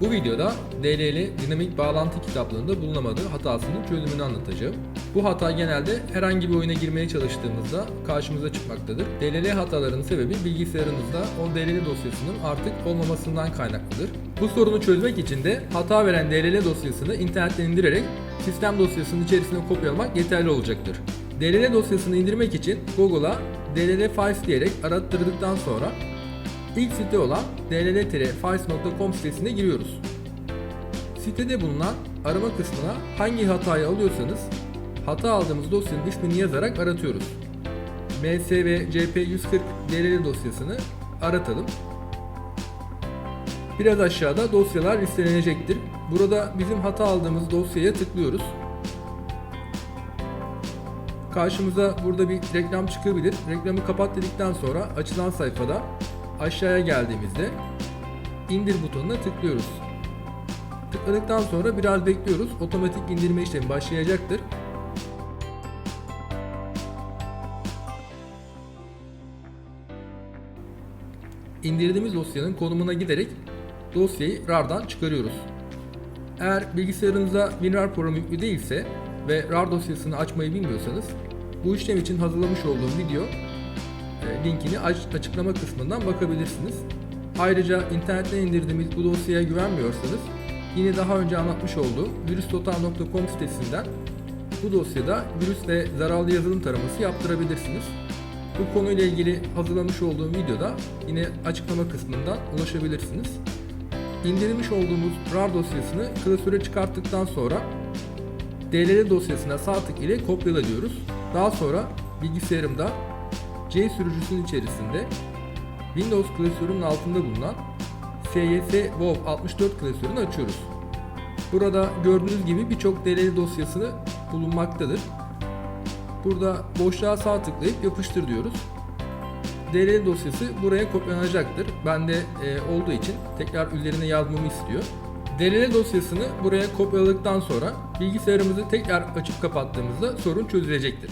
Bu videoda DLL dinamik bağlantı kitaplığında bulunamadığı hatasının çözümünü anlatacağım. Bu hata genelde herhangi bir oyuna girmeye çalıştığımızda karşımıza çıkmaktadır. DLL hatalarının sebebi bilgisayarınızda o DLL dosyasının artık olmamasından kaynaklıdır. Bu sorunu çözmek için de hata veren DLL dosyasını internetten indirerek sistem dosyasının içerisine kopyalamak yeterli olacaktır. DLL dosyasını indirmek için Google'a DLL Files diyerek arattırdıktan sonra İlk site olan dll-files.com sitesine giriyoruz. Sitede bulunan arama kısmına hangi hatayı alıyorsanız hata aldığımız dosyanın ismini yazarak aratıyoruz. MSV CP140 DLL dosyasını aratalım. Biraz aşağıda dosyalar listelenecektir. Burada bizim hata aldığımız dosyaya tıklıyoruz. Karşımıza burada bir reklam çıkabilir. Reklamı kapat dedikten sonra açılan sayfada aşağıya geldiğimizde indir butonuna tıklıyoruz. Tıkladıktan sonra biraz bekliyoruz. Otomatik indirme işlemi başlayacaktır. İndirdiğimiz dosyanın konumuna giderek dosyayı RAR'dan çıkarıyoruz. Eğer bilgisayarınıza WinRAR programı yüklü değilse ve RAR dosyasını açmayı bilmiyorsanız bu işlem için hazırlamış olduğum video linkini aç- açıklama kısmından bakabilirsiniz. Ayrıca internetten indirdiğimiz bu dosyaya güvenmiyorsanız yine daha önce anlatmış olduğum virüstotal.com sitesinden bu dosyada virüs ve zararlı yazılım taraması yaptırabilirsiniz. Bu konuyla ilgili hazırlamış olduğum videoda yine açıklama kısmından ulaşabilirsiniz. İndirmiş olduğumuz RAR dosyasını klasöre çıkarttıktan sonra DLL dosyasına sağ tık ile kopyala diyoruz. Daha sonra bilgisayarımda C sürücüsünün içerisinde Windows klasörünün altında bulunan SYS WoW 64 klasörünü açıyoruz. Burada gördüğünüz gibi birçok DLL dosyası bulunmaktadır. Burada boşluğa sağ tıklayıp yapıştır diyoruz. DLL dosyası buraya kopyalanacaktır. Bende e, olduğu için tekrar üzerine yazmamı istiyor. DLL dosyasını buraya kopyaladıktan sonra bilgisayarımızı tekrar açıp kapattığımızda sorun çözülecektir.